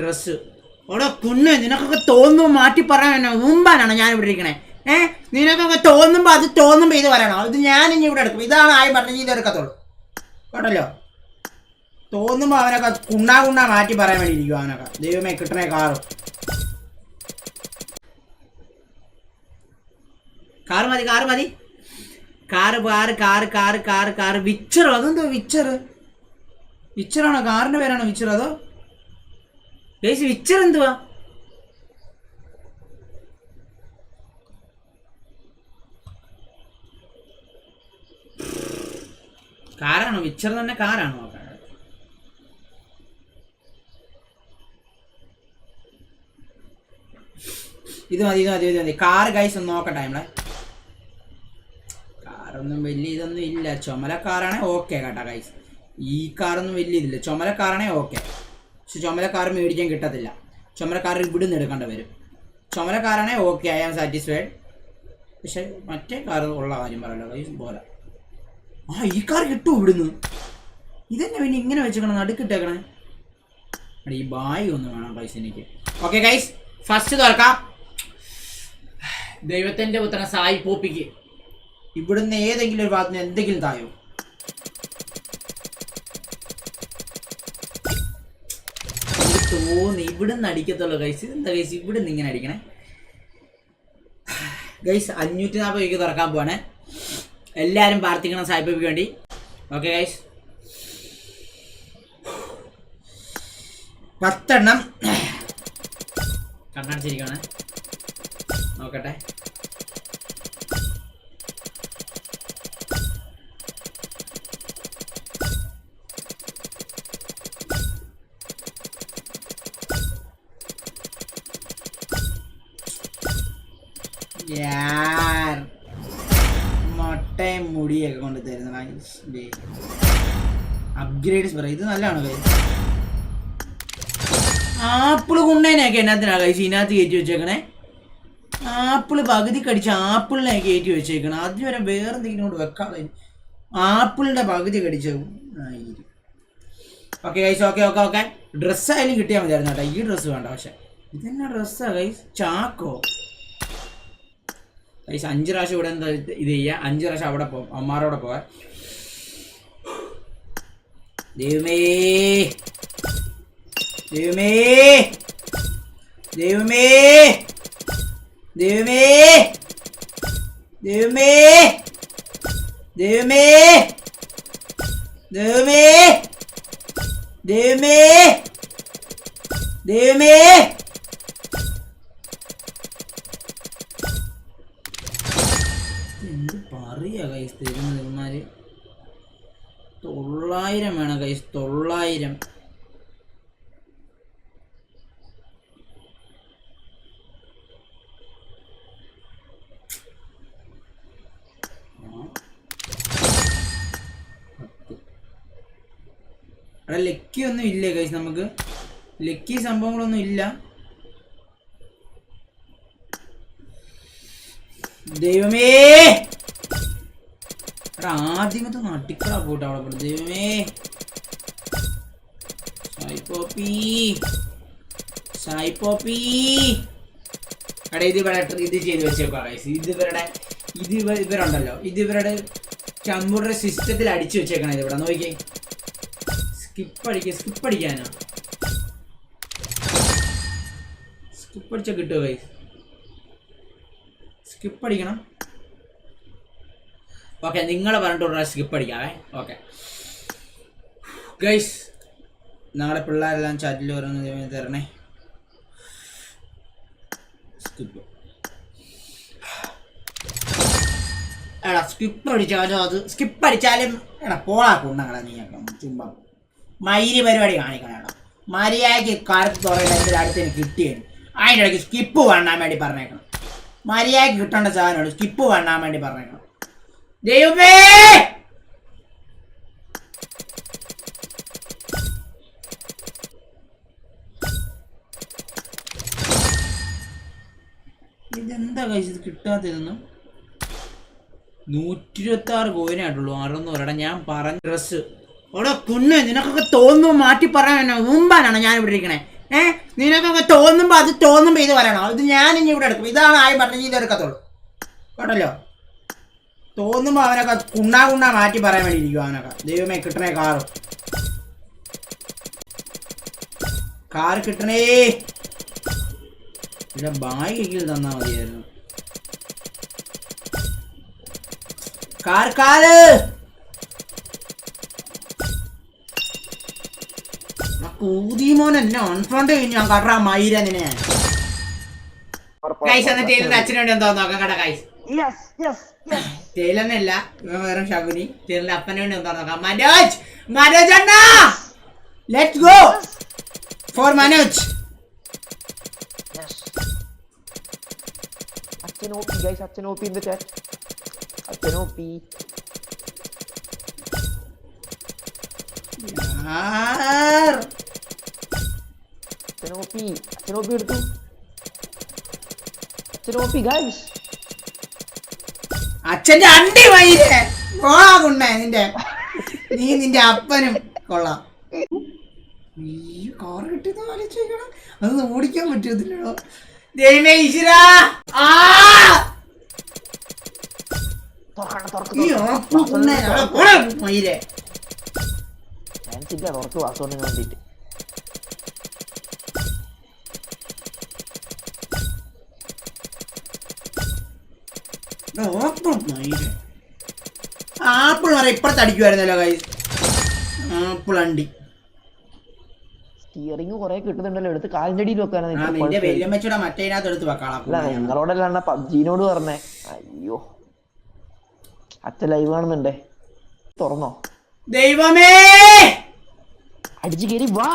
Dress ഓടോ കുന്ന നിനക്കൊക്കെ തോന്നുമ്പോൾ മാറ്റി പറയാനോ മുമ്പാനാണോ ഞാൻ ഇവിടെ ഇരിക്കണേ? ഏ? നിനക്കൊക്കെ തോന്നുമ്പോൾ അത് തോന്നുമ്പോൾ ഇത് പറയണോ? ഇത് ഞാൻ ഇനി ഇവിടെ എടുക്കും. ഇതാണ് ആയി പറഞ്ഞ ഇത് എടുക്കത്തുള്ളൂ. കേട്ടല്ലോ? തോന്നുമ്പോൾ അവനൊക്കെ കുണ്ണാ കുണ്ണാ മാറ്റി പറയാൻ വേണ്ടി ഇരിക്കും അവനൊക്കെ. ദൈവമേ കിട്ടണേ കാറ്. കാറ് മതി കാറ് മതി. Car car car car car car. വിച്ചറോ? അതെന്തോ വിച്ചർ വിച്ചറാണോ? കാറിന്റെ പേരാണോ വിച്ചർ അതോ? ഗൈസ് വിച്ചർ എന്തുവാ? കാറാണോ? വിച്ചർ തന്നെ കാറാണോ? ഇത് മതി ഇത് മതി ഇത് മതി. കാറ് ഗൈസ് ഒന്ന് നോക്കട്ടെ നമ്മളെ. കാറൊന്നും വലിയ ഇതൊന്നും ഇല്ല. ചുമല കാറാണെ ഓക്കെ കേട്ടോ ഗൈസ്. ഈ കാറൊന്നും വലിയ ഇതില്ല. ചുമല കാറാണെ ഓക്കെ പക്ഷെ ചുമലക്കാർ മേടിക്കാൻ കിട്ടത്തില്ല. ചുമലക്കാർ ഇവിടെ എടുക്കേണ്ടി വരും. ചുമല കാറാണെ ഓക്കെ ഐ ആം സാറ്റിസ്ഫൈഡ് പക്ഷെ മറ്റേ കാർ ഉള്ള കാര്യം പറയല്ലോ ഈ പോലെ. ആ ഈ കാർ കിട്ടും ഇവിടുന്ന്. ഇതന്നെ പിന്നെ ഇങ്ങനെ വെച്ചേക്കണം നടുക്കിട്ടേക്കണേ. എടാ, ഈ ബായി ഒന്ന് വേണം പൈസ എനിക്ക്. ഓക്കെ ഗൈസ് ഫസ്റ്റ് തുറക്കാം. ദൈവത്തിന്റെ പുത്രൻ സായി പോപ്പിക്ക്. ഇവിടുന്ന് ഏതെങ്കിലും ഒരു ഭാഗത്തുനിന്ന് എന്തെങ്കിലും തായോ എനിക്ക് തോന്നി. ഇവിടുന്ന് അടിക്കത്തുള്ളൂ ഗൈസ് ഇതെന്താ ഗൈസ് ഇവിടുന്ന് ഇങ്ങനെ അടിക്കണേ. ഗൈസ് അഞ്ഞൂറ്റി നാൽപ്പത് രൂപയ്ക്ക് തുറക്കാൻ പോവാണേ. എല്ലാവരും പ്രാർത്ഥിക്കണം സായിപ്പിക്ക് വേണ്ടി. ഓക്കെ ഗൈസ് പത്തെണ്ണം. കണ്ണടച്ചിരിക്കുകയാണ് നോക്കട്ടെ. യാർ മുടിയൊക്കെ കൊണ്ട് തരുന്ന അപ്ഗ്രേഡ്സ് പറയും ഇത് നല്ലതാണ് കൈ ആപ്പിൾ കൊണ്ടേനെയൊക്കെ എന്നാത്തിനാ കഴിച്ച് ഇതിനകത്ത് കയറ്റി വെച്ചേക്കണേ? ആപ്പിൾ പകുതി കടിച്ച് ആപ്പിളിനെ കയറ്റി വെച്ചേക്കണം. അതുവരെ വേറെ എന്തെങ്കിലും കൊണ്ട് വെക്കാതെ ആപ്പിളിന്റെ പകുതി കടിച്ചു okay guys okay okay okay ഡ്രസ്സായാലും കിട്ടിയാൽ മതിയായിരുന്നു കേട്ടോ. ഈ ഡ്രസ്സ് വേണ്ട പക്ഷെ. ഇതെന്നാ ഡ്രസ്സാ കൈസ് ചാക്കോ? കൈസ് അഞ്ച് പ്രാവശ്യം ഇവിടെ എന്താ ഇത് ഇത് ചെയ്യുക അഞ്ച് പ്രാവശ്യം അവിടെ പോകും അമ്മാരോടെ പോവാൻ ദൈവമേ. ദൈവമേ. ദൈവമേ. ദൈവമേ. ദൈവമേ. ദൈവമേ. ദൈവമേ. ദൈവമേ. ദൈവമേ എന്ത് പറയാ കൈസ് തരുന്നത് ഇവന്മാര് തൊള്ളായിരം വേണം കൈസ് തൊള്ളായിരം അവിടെ ലക്കി ഒന്നും ഇല്ല കൈസ് നമുക്ക്. ലക്കി സംഭവങ്ങളൊന്നും ഇല്ല. ദൈവമേ! ആദ്യമത്തെ നട്ടിക്കടാ പോട്ടെ അവിടെ പോട്ടെ ദൈവമേ! സായി പോപ്പി. സായി പോപ്പി. അവിടെ ഇത് ഇവിടെ ഇത് ചെയ്ത് വെച്ചേക്കാം. ഇത് ഇവരുടെ ഇത് ഇവ ഇവരുണ്ടല്ലോ. ഇത് ഇവരുടെ കമ്പ്യൂട്ടർ സിസ്റ്റത്തിൽ അടിച്ചു വെച്ചേക്കണം ഇത് ഇവിടെ. നോക്കിയേ. സ്കിപ്പ് അടിക്കുക സ്കിപ്പ് കിട്ടുക സ്കിപ്പ് അടിച്ചാൽ കിട്ടുമോ കൈ സ്കിപ്പ് അടിക്കണം ഓക്കെ നിങ്ങളെ പറഞ്ഞിട്ട് സ്കിപ്പ് അടിക്കാവേ ഓക്കെ ഗൈസ് ഞങ്ങളുടെ പിള്ളേരെല്ലാം ചാറ്റിൽ ഓരോന്ന് തരണേ. സ്കിപ്പ് എടാ സ്കിപ്പ് അടിച്ചാലും അത് സ്കിപ്പ് അടിച്ചാലും എടാ പോളാക്കുണ്ണങ്ങളെ നീ ചുമ്മാ. മയിൽ പരിപാടി കാണിക്കണം മര്യാദയ്ക്ക് കറുത്ത് തുറയുന്നതിന്റെ അടുത്ത് എനിക്ക് കിട്ടിയാണ് അതിന്റെ ഇടയ്ക്ക് സ്കിപ്പ് വേണ്ടാൻ വേണ്ടി പറഞ്ഞേക്കണം. മര്യാദയ്ക്ക് കിട്ടേണ്ട സാധനമാണ് സ്കിപ്പ് വേണ്ടാൻ വേണ്ടി പറഞ്ഞേക്കണം. ദൈവമേ! ഇതെന്താ കഴിച്ചത് കിട്ടാത്തതൊന്നും നൂറ്റി ഇരുപത്തി ആറ് കോയിനായിട്ടുള്ളൂ. അറുന്നൂറടാ ഞാൻ പറഞ്ഞ ഡ്രസ്സ് ഓടോ കുന്നെ നിനക്കൊക്കെ തോന്നുമ്പോൾ മാറ്റി പറയാനോ മുമ്പാനാണ് ഞാൻ ഇവിടെ ഇരിക്കണേ? ഏ? നിനക്കൊക്കെ തോന്നുമ്പോൾ അത് തോന്നുമ്പോൾ ഇത് പറയണോ? ഇത് ഞാൻ ഇനി ഇവിടെ എടുക്കും. ഇതാണ് ആയി പറഞ്ഞ ഇത് എടുക്കത്തുള്ളൂ. കേട്ടല്ലോ? തോന്നുമ്പോൾ അവനൊക്കെ കുണ്ണാ കുണ്ണാ മാറ്റി പറയാൻ വേണ്ടി ഇരിക്കും അവനൊക്കെ. ദൈവമേ കിട്ടണേ കാറ്. കാറ് കിട്ടണേ. ഇല്ല ബാഗിൽ തന്നാ മതിയായിരുന്നു. Car car! കൂതിമോൻ എന്നെ ഓൺഫ്രണ്ട് കഴിഞ്ഞു ഞാൻ കടറാ മയിര നിന്നെ ഗൈസ് എന്നിട്ട് ടൈലറിന്റെ അച്ഛന് വേണ്ടി എന്താ നോക്കാം കട ഗൈസ് ടൈലറിനല്ല ഇവൻ വേറെ ശകുനി ടൈലറിന്റെ അപ്പന് വേണ്ടി നോക്കാം. മനോജ് മനോജ് അണ്ണ! Go for Manoj. അച്ഛൻ ഓപ്പി ഗൈസ് അച്ഛൻ ഓപ്പി ഇൻ ദ ചാറ്റ് അച്ഛൻ ഓപ്പി അച്ഛൻ ചെറോപ്പി ഓപ്പി എടുത്തു ചെറോപ്പി ഗൈസ് അച്ഛന്റെ അണ്ടി മയിലേ കൊള്ളാകുണ്ണേ നിന്റെ. നീ നിന്റെ അപ്പനും. കൊള്ളാം. നീ കാർ കിട്ടിയത്? ആലോചിക്കണം അത് ഓടിക്കാൻ പറ്റത്തില്ലടോ. ദൈവമേ ഈശ്വര. മയിലേ ഞാൻ ഇല്ല തുറക്ക് വേണ്ടിയിട്ട്. ആപ്പിൾ പറയാം ഇപ്പഴത്തെ അടിക്കുമായിരുന്നല്ലോ കൈ ആപ്പിൾ അണ്ടി. സ്റ്റിയറിംഗ് കുറെ കിട്ടുന്നുണ്ടല്ലോ എടുത്ത് കാലിന്റെ വെക്കാനാണ് അല്ല പബ്ജിനോട് പറഞ്ഞേ. അയ്യോ. അച്ഛൻ ലൈവ് കാണുന്നുണ്ടേ. തുറന്നോ? ദൈവമേ! അടിച്ചു കയറി വാ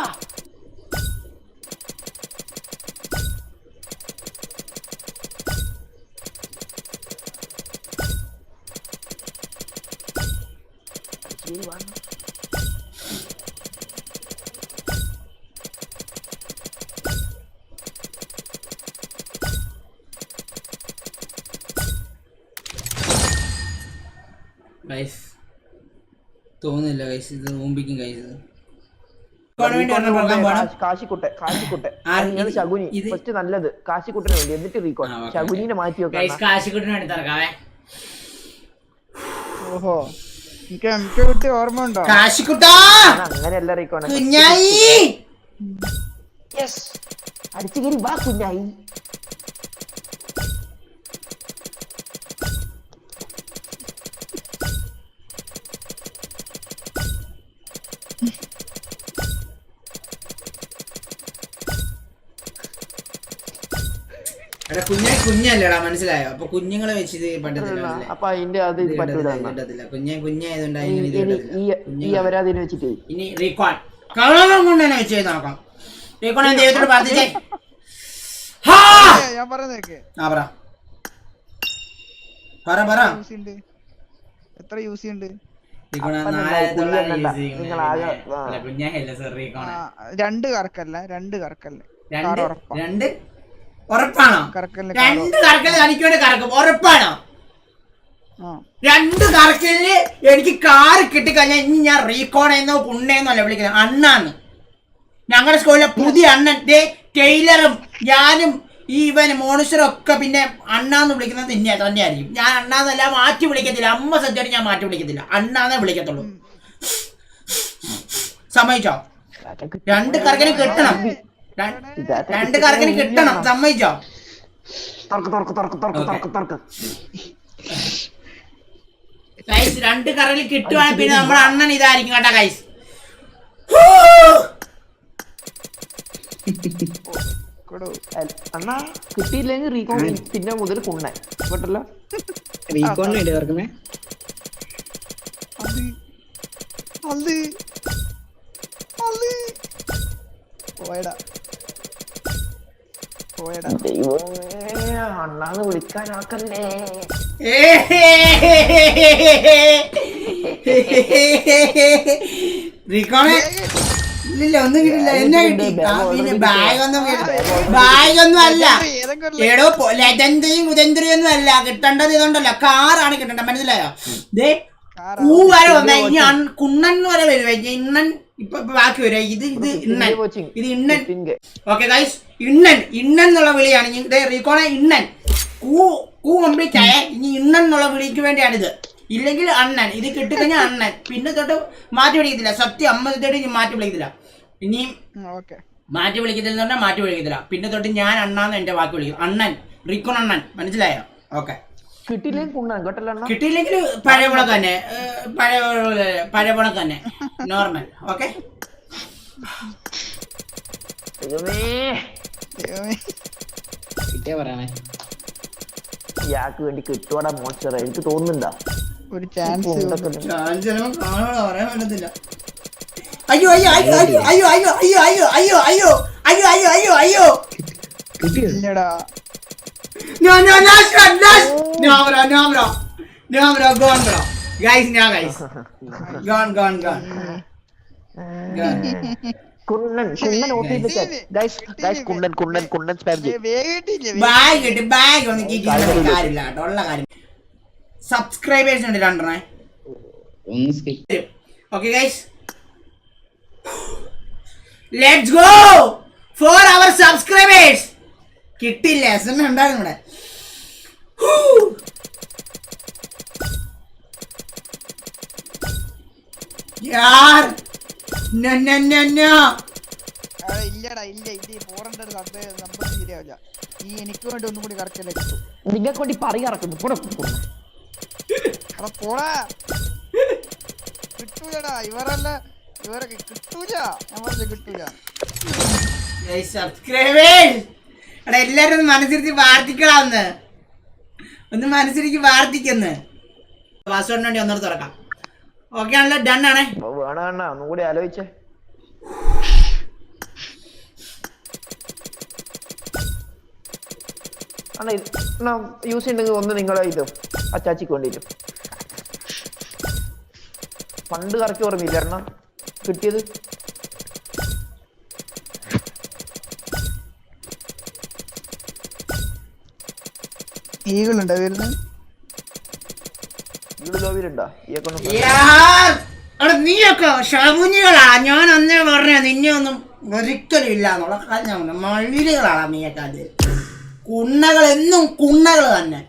അടിച്ച് കേറി വാ. ഗൈസ് തോന്നുന്നില്ല ഗൈസ് ഇത് മുമ്പിക്കും ഗൈസ് ഇത്- നല്ലത്. കാശിക്കുട്ടന് വേണ്ടി. എന്നിട്ട് റീകോൺ ശകുനിനെ മാറ്റി ഓഹോ. എനിക്ക് എം കെ കുട്ടി ഓർമ്മ ഉണ്ടോ? കാശിക്കുട്ടാ! അങ്ങനെയല്ല റീകോൺ കുഞ്ഞായി! അടിച്ചു കയറി വാ കുഞ്ഞായി. കുഞ്ഞല്ലേടാ മനസ്സിലായോ? അപ്പൊ കുഞ്ഞുങ്ങളെ വെച്ച് ഇത് പറ്റത്തില്ല? അപ്പൊ അതിന്റെ അത് കുഞ്ഞെ കുഞ്ഞായതുകൊണ്ട് ഈ- അവരാതിനെ വെച്ചിട്ടേ. ഇനി റീകോൺ കളളം കൊണ്ട് തന്നെ വെച്ച് നോക്കാം. റീകോൺ ദൈവത്തോട് പ്രാർത്ഥിച്ചേ. ഞാൻ പറയുന്നേക്ക് ആ പറ. പറ പറ. എത്ര യൂസ് ഉണ്ട് രണ്ട് കറക്കല്ല രണ്ട് കറക്കല്ല. രണ്ട് രണ്ട്? ഉറപ്പാണോ? രണ്ട് കറക്കൽ എനിക്ക് വേണ്ടി കറക്കും. ഉറപ്പാണോ? രണ്ട് കറക്കലിന് എനിക്ക് കാറ് കിട്ടിക്കഴിഞ്ഞാൽ ഇനി ഞാൻ റീകോണെന്നോ കുണ്ണേന്നോ അല്ല വിളിക്കുന്നത് അണ്ണാന്ന്. ഞങ്ങളുടെ സ്കൂളിലെ പുതിയ അണ്ണൻ. ദേ ടൈലറും ഞാനും ഈ ഇവൻ മോണിസ്റ്ററും ഒക്കെ പിന്നെ അണ്ണാന്ന് വിളിക്കുന്നത് തന്നെ തന്നെയായിരിക്കും ഞാൻ അണ്ണാന്നല്ല മാറ്റി വിളിക്കത്തില്ല. അമ്മ സജ്ജായിട്ട് ഞാൻ മാറ്റി വിളിക്കത്തില്ല. അണ്ണാന്നേ വിളിക്കത്തുള്ളൂ. സമ്മതിച്ചോ? രണ്ട് കറക്കൽ കിട്ടണം. രണ്ട് കറക്കിന് കിട്ടണം. സമ്മതിച്ചോ? തുറക്ക് തുറക്ക് തുറക്ക് തുറക്ക്. തുറക്ക് തുറക്ക് ഗൈസ് രണ്ട് കറക്കിൽ കിട്ടുവാണെങ്കിൽ പിന്നെ നമ്മുടെ അണ്ണൻ ഇതായിരിക്കും കേട്ടോ ഗൈസ് കൊടു. അണ്ണാ കിട്ടിയില്ലെങ്കിൽ റീകോൺ പിന്നെ മുതൽ കൊണ്ടേ കേട്ടല്ലോ? റീകോൺ വേണ്ടി അത് പോയടാ. പോയടാ. അണ്ണാന്ന് വിളിക്കാനാക്കല്ലേ റീകോണെ. ഇല്ലില്ല ഒന്നും കിട്ടില്ല. എന്നെ കിട്ടി? ബാഗ് ഒന്നും ബാഗ് ഒന്നും അല്ല. എടോ ലജന്തയും കുതന്ത്രയും ഒന്നും അല്ല. കിട്ടേണ്ടത് ഇതുണ്ടല്ലോ കാറാണ് കിട്ടേണ്ടത്. മനസ്സിലായോ? ദേ. പൂ വരെ വന്ന ഇനി കുണ്ണൻ എന്ന് വരെ വരുവേ ഇന്നൻ ഇപ്പൊ ഇപ്പൊ ബാക്കി വരെ. ഇത് ഇത് ഇണ്ണൻ. ഇത് ഇണ്ണൻ. 15K. Okay guys ഇണ്ണൻ. ഇണ്ണൻ എന്നുള്ള വിളിയാണ്. ഇനി ദേ റീകോണെ ഇണ്ണൻ. കൂ കൂ കംപ്ലീറ്റ് ആയ. ഇനി ഇണ്ണൻ എന്നുള്ള വിളിക്ക് വേണ്ടിയാണിത്. ഇല്ലെങ്കിൽ അണ്ണൻ. ഇത് കിട്ടിക്കഴിഞ്ഞാൽ അണ്ണൻ. പിന്നെ തൊട്ട് മാറ്റി വിളിക്കത്തില്ല. സത്യം അമ്മ തൊട്ട് ഇനി മാറ്റി വിളിക്കത്തില്ല. ഇനിയും ഓക്കെ മാറ്റി വിളിക്കത്തില്ല പറഞ്ഞാൽ മാറ്റി വിളിക്കത്തില്ല. പിന്നെ തൊട്ട് ഞാൻ അണ്ണാന്ന് എന്റെ വാക്ക് വിളിക്കും. അണ്ണൻ. റീകോൺ അണ്ണൻ. മനസ്സിലായോ? ഓക്കെ കിട്ടിയില്ലെങ്കിൽ കുണ്ണാൻ കേട്ടല്ലോ? കിട്ടിയില്ലെങ്കിൽ പഴയ പുണക്ക് തന്നെ പഴയ പഴയ പുണക്ക് തന്നെ നോർമൽ ഓക്കെ. കിട്ടിയാ പറയണേ ഇയാൾക്ക് വേണ്ടി കിട്ടുവാടാ മോൺസ്റ്റർ എനിക്ക് തോന്നുന്നുണ്ടാ ഒരു ചാൻസ് പറയാൻ പറ്റത്തില്ല അയ്യോ അയ്യോ അയ്യോ അയ്യോ അയ്യോ അയ്യോ അയ്യോ അയ്യോ അയ്യോ അയ്യോ അയ്യോ അയ്യോ അയ്യോ കിട്ടിയോ ഇല്ലടാ No, no, no, shot, no, no, bro, no, bro, no, bro, gone, bro, guys, no, guys, gone, gone, gone, gone. കുണ്ണൻ കുണ്ണൻ ഓട്ടിട്ട് ഗൈസ് ഗൈസ് കുണ്ണൻ കുണ്ണൻ കുണ്ണൻ സ്പാം ചെയ്യും. ബാഗ് ഇട്ട് ബാഗ് ഒന്ന് കാര്യമില്ല കേട്ടോ ഉള്ള കാര്യം. സബ്സ്ക്രൈബേഴ്സ് ഉണ്ട് രണ്ടെണ്ണേ. ഒന്ന് skip okay guys let's go for our subscribers കിട്ടില്ല എസ് എം ഉണ്ടായിരുന്നു ഇവിടെ. യാർ. നോ നോ നോ നോ അവിടെ ഇല്ലടാ ഇല്ല നമ്പർ ശരിയാവില്ല. ഈ എനിക്ക് വേണ്ടി ഒന്നും കൂടി കറക്റ്റ് കിട്ടും? നിങ്ങൾക്ക് വേണ്ടി പറ ഇറക്കുന്നു. കൂടെ കുണ്ണൻ. പോടാ. കിട്ടൂലടാ ഇവരല്ല ഇവരൊക്കെ കിട്ടൂല. ഞാൻ പറഞ്ഞ കിട്ടൂല. സബ്സ്ക്രൈബേഴ്സ് എടാ എല്ലാരും ഒന്ന് മനസ്സിരിച്ച് പ്രാർത്ഥിക്കണമെന്ന് ഒന്ന് മനസ്സിരിച്ച് പ്രാർത്ഥിക്കുന്നു. പാസ്വേഡിന് വേണ്ടി ഒന്നോട് തുറക്കാം. ഓക്കെ ആണല്ലോ ഡൺ ആണേ. അപ്പൊ അണ്ണാ ഒന്നും കൂടി ആലോചിച്ചേ. അണ്ണാ യൂസ് ചെയ്യണമെങ്കിൽ ഒന്ന് നിങ്ങളെ ഇത് അച്ചാച്ചിക്ക് വേണ്ടിയിട്ട് പണ്ട് കറക്കി ഓർമ്മയില്ല അണ്ണാ? കിട്ടിയത്? ഈകളുണ്ടോ വരുന്നത് ഇവിടെ ലോബിയിലുണ്ടോ? ഈ അക്കൗണ്ട് യാർ, എടാ നീയൊക്കെ ഷകുഞ്ഞികളാ ഞാൻ അന്നേ പറഞ്ഞ നിന്നെ ഒന്നും ഒരിക്കലും ഇല്ല എന്നുള്ള കാര്യം ഞാൻ പറഞ്ഞു. മള്ളികളാണ് നീയൊക്കെ അത്. കുണ്ണകൾ എന്നും കുണ്ണകൾ തന്നെ.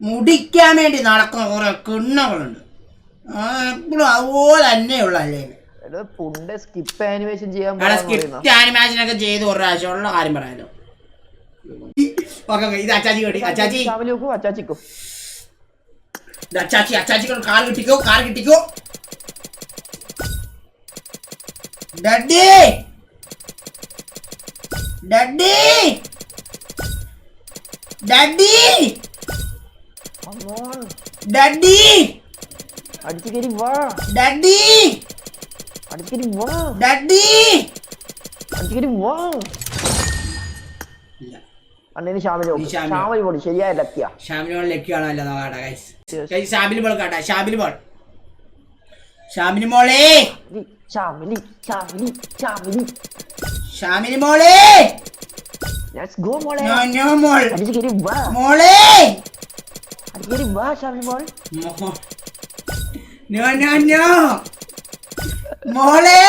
മുടിക്കാൻ വേണ്ടി നടക്കുന്ന കുറെ കുണ്ണകളുണ്ട്. എപ്പോഴും അതുപോലെ തന്നെയുള്ള അല്ലേ? സ്കിപ്പ് ആനിമേഷൻ ചെയ്യാൻ സ്ക്രിപ്റ്റ് ആനിമേഷൻ ഒക്കെ ചെയ്ത് ഒരു പ്രാവശ്യം ഉള്ള കാര്യം പറയാലോ. ഓക്കെ ഇത് അച്ചാച്ചി കേട്ടി അച്ചാച്ചി. ഫാമിലി നോക്കൂ അച്ചാച്ചിക്കോ ഇത് അച്ചാച്ചി അച്ചാച്ചികൾ കാർ കിട്ടിക്കോ കാർ കിട്ടിക്കോ. ഡഡി ഡഡി ഡഡി ഡഡി അടിച്ചു കയറി വാ. ഡഡി അടിച്ചു കയറി വാ. ഡഡി അടിച്ചു കയറി വാ. അണ്ണന് ഷാമിൽ ഷാമിൽ. ബോൾ ശരിയായ ലക്കിയ. ഷാമിനോൾ ലക്കിയാണോ അല്ല നോക്കാട്ടെ ഗൈസ് ഷാബിൽ ബോൾ കാട്ടെ ഷാമിൽ ബോൾ ഷാമിന് മോളെ. ഷാമിലി ഷാമിലി ഷാമിലി ഷാമിന് മോളെ. ലെറ്റ്സ് ഗോ മോളെ. നോ നോ മോൾ അടിച്ച് കേറി വാ. മോളെ. അടിച്ച് കേറി വാ ഷാമിൽ മോൾ നോ നോ നോ മോളെ.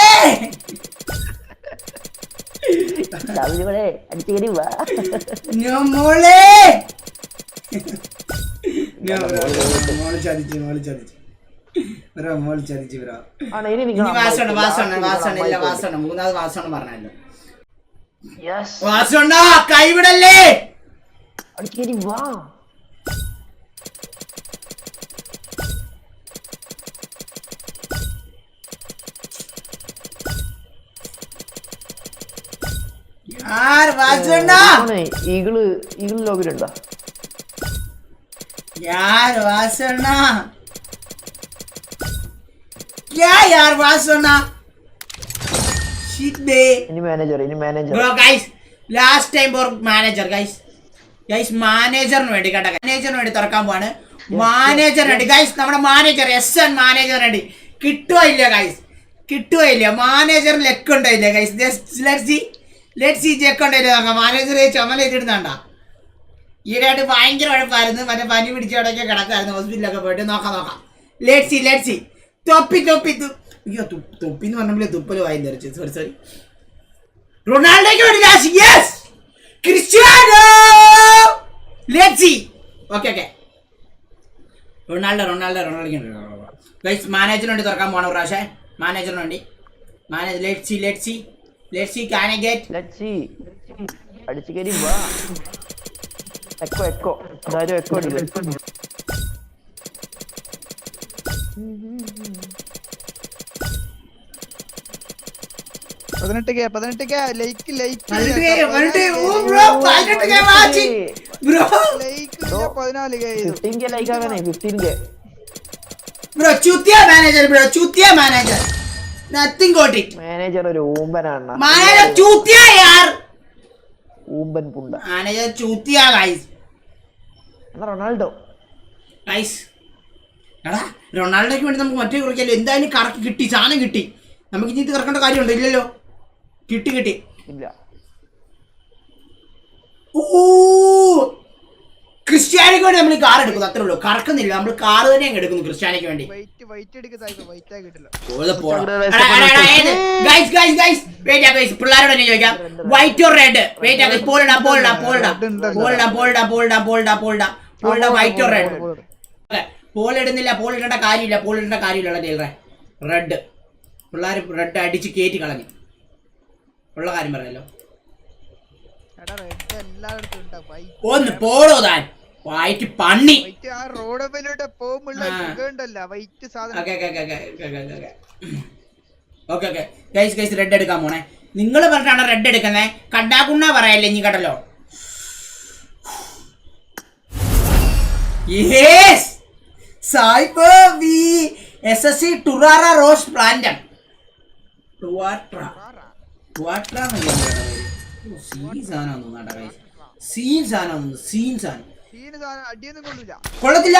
മോളെ അടിച്ചു കയറി വാ. മോളെ. മോൾ. ചതിച്ചു മോൾ ചതിച്ചു. ബ്രോ മോൾ ചതിച്ചു ബ്രോ വാസണം വാസണം വാസണം ഇല്ല വാസണം മൂന്നാമത് വാസണം പറഞ്ഞല്ലോ. വാസണ കൈവിടല്ലേ? അടിച്ചു കയറി വാ. ഈഗിള് ഈഗിള് ലോബിലുണ്ടോ यार वासुंडा क्या यार वासुंडा shit बे ഇനി മാനേജർ ഇനി manager bro guys last time for manager guys guys മാനേജറിന് വേണ്ടി കേട്ടോ മാനേജറിന് വേണ്ടി തുറക്കാൻ പോവാണ് മാനേജറിന് വേണ്ടി ഗൈസ് നമ്മുടെ മാനേജർ എസ് എൻ മാനേജറിന് വേണ്ടി കിട്ടുമോ ഇല്ല ഗൈസ് കിട്ടുമോ ഇല്ല മാനേജർ ലെക്ക് ഉണ്ടോ ഇല്ല guys let see let see check അങ്ങ് മാനേജറെ ചുമല ഇട്ടിടുന്നുണ്ടാ ഈയിടെയായിട്ട് ഭയങ്കര ഉഴപ്പായിരുന്നു. മറ്റേ പനി പിടിച്ചവിടെയൊക്കെ കിടക്കായിരുന്നു ഹോസ്പിറ്റലൊക്കെ പോയിട്ട് നോക്കാം നോക്കാം. ലെറ്റ് സി ലെറ്റ് സി തൊപ്പി തൊപ്പി അയ്യോ തു- തുപ്പിന്ന് പറഞ്ഞപ്പോഴേ തുപ്പൽ വായി നിറച്ചു സോറി സോറി റൊണാൾഡോയ്ക്ക് വേണ്ടി yes okay Ronaldo Ronaldo Ronaldo guys മാനേജറിന് വേണ്ടി തുറക്കാൻ പോണ പ്രാവശ്യം. മാനേജറിന് വേണ്ടി. മാനേജർ ലെറ്റ്സി ലെറ്റ്സി ലെറ്റ്സി കാന ഗെറ്റ് ലെറ്റ്സ് സീ അടിച്ചു കയറി വാ. എക്കോ എക്കോ അതാരും എക്കോ അടിക്കും. പതിനെട്ട് കെ പതിനെട്ട് K like like bro like പതിനാല് കെ ഫിഫ്റ്റീൻ കെ ലൈക്ക് ആകാനേ ഫിഫ്റ്റീൻ കെ ബ്രോ ചുത്തിയ മാനേജർ ബ്രോ ചുത്തിയ മാനേജർ നത്തിങ് ഇറ്റ് മാനേജർ ഒരു ഊമ്പനാണ്. മാനേജർ ചൂത്തിയാ യാർ. ഊമ്പൻ പുണ്ട. മാനേജർ ചൂത്തിയാ ഗൈസ് റൊണാൾഡോ? ഗൈസ് എടാ റൊണാൾഡോയ്ക്ക് വേണ്ടി നമുക്ക് മറ്റേ കുറിക്കാലോ. എന്തായാലും കറക്കി കിട്ടി സാധനം കിട്ടി. നമുക്ക് ഇനി ഇത് കറക്കേണ്ട കാര്യമുണ്ടോ? ഇല്ലല്ലോ. കിട്ടി കിട്ടി. ഇല്ല. ഓ ക്രിസ്ത്യാനിക്ക് വേണ്ടി നമ്മൾ കാർ എടുക്കുന്നു. അത്രേ ഉള്ളൂ. കറക്കുന്നില്ല. നമ്മൾ കാർ തന്നെ അങ്ങ് എടുക്കുന്നു ക്രിസ്ത്യാനിക്ക് വേണ്ടി. പിള്ളേരോട് തന്നെ ചോദിക്കാം. വൈറ്റ് ഓർ റെഡ് വെയിറ്റ് പോളിടാ പോളിടാ പോളിടാ. പോളിടാ പോളിടാ പോളിടാ പോളിടാ പോളിടാ. പോളിടാ വൈറ്റ് ഓർ റെഡ് പോൾ ഇടുന്നില്ല പോൾ ഇടേണ്ട കാര്യമില്ല പോൾ ഇടേണ്ട കാര്യമില്ല ടൈലറെ റെഡ് പിള്ളേർ റെഡ് അടിച്ച് കയറ്റി കളഞ്ഞു. ഉള്ള കാര്യം പറയല്ലോ. ഒന്ന് പോടോ താൻ. വൈറ്റ് പണ്ണി ആ റോഡ് വൈറ്റ് സാധനം. ഓക്കെ ഗൈസ് ഗൈസ് റെഡ് എടുക്കാൻ പോണേ. നിങ്ങൾ പറഞ്ഞാണ് റെഡ് എടുക്കുന്നേ? കണ്ടാക്കുണ്ണ പറയല്ലേ ഇനി കടലോ യെസ് സായിപ്പ് വി എസ് എസ് സി ടുറാറ റോസ് പ്ലാന്റം ടുവാട്ര ടുവാട്ര സീൻ സാധനം സീൻ സാധനം സീൻ സാധനം. കൊള്ളത്തില്ല.